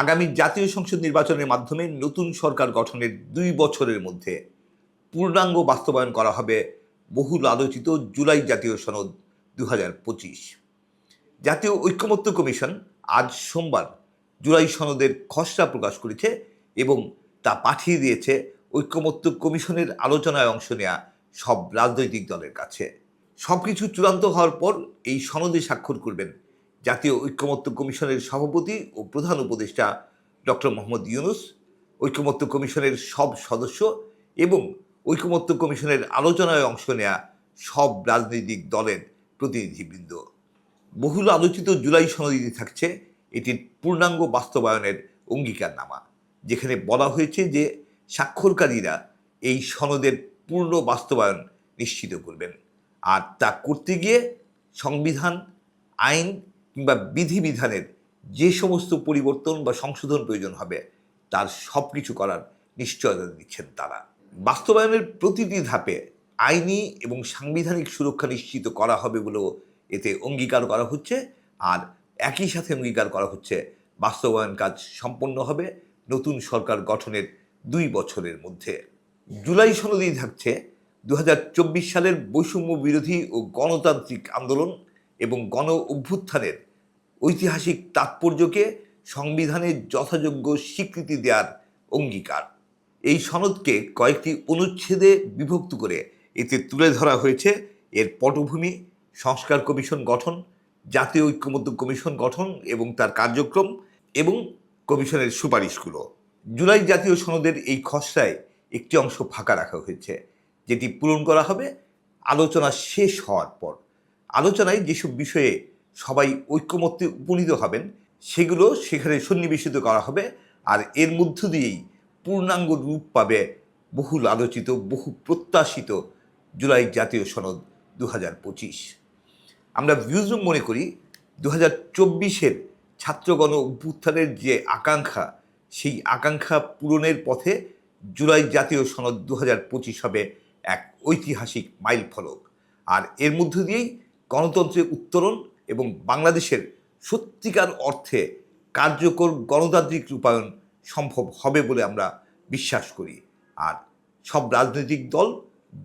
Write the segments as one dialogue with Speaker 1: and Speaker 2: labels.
Speaker 1: আগামী জাতীয় সংসদ নির্বাচনের মাধ্যমে নতুন সরকার গঠনের দুই বছরের মধ্যে পূর্ণাঙ্গ বাস্তবায়ন করা হবে বহুল আলোচিত জুলাই জাতীয় সনদ দু হাজার পঁচিশ। জাতীয় ঐক্যমত্য কমিশন আজ সোমবার জুলাই সনদের খসড়া প্রকাশ করেছে এবং তা পাঠিয়ে দিয়েছে ঐক্যমত্য কমিশনের আলোচনায় অংশ নেওয়া সব রাজনৈতিক দলের কাছে। সব কিছু চূড়ান্ত হওয়ার পর এই সনদে স্বাক্ষর করবেন জাতীয় ঐক্যমত্য কমিশনের সভাপতি ও প্রধান উপদেষ্টা ডক্টর মোহাম্মদ ইউনুস, ঐক্যমত্য কমিশনের সব সদস্য এবং ঐক্যমত্য কমিশনের আলোচনায় অংশ নেয়া সব রাজনৈতিক দলের প্রতিনিধিবৃন্দ। বহুল আলোচিত জুলাই সনদীতে থাকছে এটির পূর্ণাঙ্গ বাস্তবায়নের অঙ্গীকারনামা, যেখানে বলা হয়েছে যে স্বাক্ষরকারীরা এই সনদের পূর্ণ বাস্তবায়ন নিশ্চিত করবেন। আর তা করতে গিয়ে সংবিধান, আইন কিংবা বিধিবিধানের যে সমস্ত পরিবর্তন বা সংশোধন প্রয়োজন হবে, তার সব কিছু করার নিশ্চয়তা দিচ্ছেন তারা। বাস্তবায়নের প্রতিটি ধাপে আইনি এবং সাংবিধানিক সুরক্ষা নিশ্চিত করা হবে বলেও এতে অঙ্গীকার করা হচ্ছে, আর একই সাথে অঙ্গীকার করা হচ্ছে, বাস্তবায়ন কাজ সম্পন্ন হবে নতুন সরকার গঠনের দুই বছরের মধ্যে। জুলাই সনদেই থাকছে দু হাজার চব্বিশ সালের বৈষম্য বিরোধী ও গণতান্ত্রিক আন্দোলন এবং গণ অভ্যুত্থানের ঐতিহাসিক তাৎপর্যকে সংবিধানের যথাযোগ্য স্বীকৃতি দেওয়ার অঙ্গীকার। এই সনদকে কয়েকটি অনুচ্ছেদে বিভক্ত করে এতে তুলে ধরা হয়েছে এর পটভূমি, সংস্কার কমিশন গঠন, জাতীয় ঐক্যমত্য কমিশন গঠন এবং তার কার্যক্রম এবং কমিশনের সুপারিশগুলো। জুলাই জাতীয় সনদের এই খসড়ায় একটি অংশ ফাঁকা রাখা হয়েছে, যেটি পূরণ করা হবে। আলোচনা শেষ হওয়ার পর। আলোচনায় যেসব বিষয়ে সবাই ঐক্যমত্যে উপনীত হবেন, সেগুলো সেখানে সন্নিবেশিত করা হবে আর এর মধ্য দিয়েই পূর্ণাঙ্গ রূপ পাবে বহুল আলোচিত বহু প্রত্যাশিত জুলাই জাতীয় সনদ দু হাজার পঁচিশ। আমরা ভিউজরুম মনে করি দু হাজার চব্বিশের ছাত্রগণ অভ্যুত্থানের যে আকাঙ্ক্ষা, সেই আকাঙ্ক্ষা পূরণের পথে জুলাই জাতীয় সনদ দু হাজার পঁচিশ হবে এক ঐতিহাসিক মাইল ফলক আর এর মধ্য দিয়েই গণতন্ত্রের উত্তরণ এবং বাংলাদেশের সত্যিকার অর্থে কার্যকর গণতান্ত্রিক রূপায়ণ সম্ভব হবে বলে আমরা বিশ্বাস করি। আর সব রাজনৈতিক দল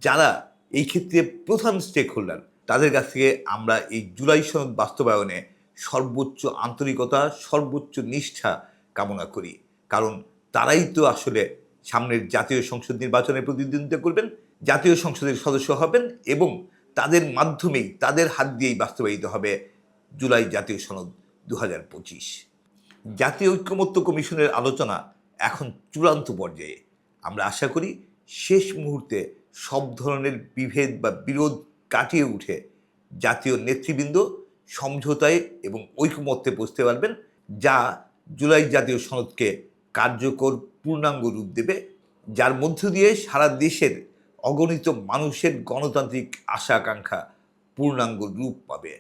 Speaker 1: যারা এই ক্ষেত্রে প্রধান স্টেক হোল্ডার তাদের কাছ থেকে আমরা এই জুলাই সনদ বাস্তবায়নে সর্বোচ্চ আন্তরিকতা, সর্বোচ্চ নিষ্ঠা কামনা করি। কারণ তারাই তো আসলে সামনের জাতীয় সংসদ নির্বাচনে প্রতিদ্বন্দ্বিতা করবেন, জাতীয় সংসদের সদস্য হবেন এবং তাদের মাধ্যমেই, তাদের হাত দিয়েই বাস্তবায়িত হবে জুলাই জাতীয় সনদ দু হাজার পঁচিশ। জাতীয় ঐক্যমত্য কমিশনের আলোচনা এখন চূড়ান্ত পর্যায়ে। আমরা আশা করি শেষ মুহূর্তে সব ধরনের বিভেদ বা বিরোধ কাটিয়ে উঠে জাতীয় নেতৃবৃন্দ সমঝোতায় এবং ঐকমত্যে বসতে পারবেন, যা জুলাই জাতীয় সনদকে কার্যকর পূর্ণাঙ্গ রূপ দেবে, যার মধ্য দিয়ে সারা দেশের অগণিত মানুষের গণতান্ত্রিক আশা আকাঙ্ক্ষা পূর্ণাঙ্গ রূপ পাবে।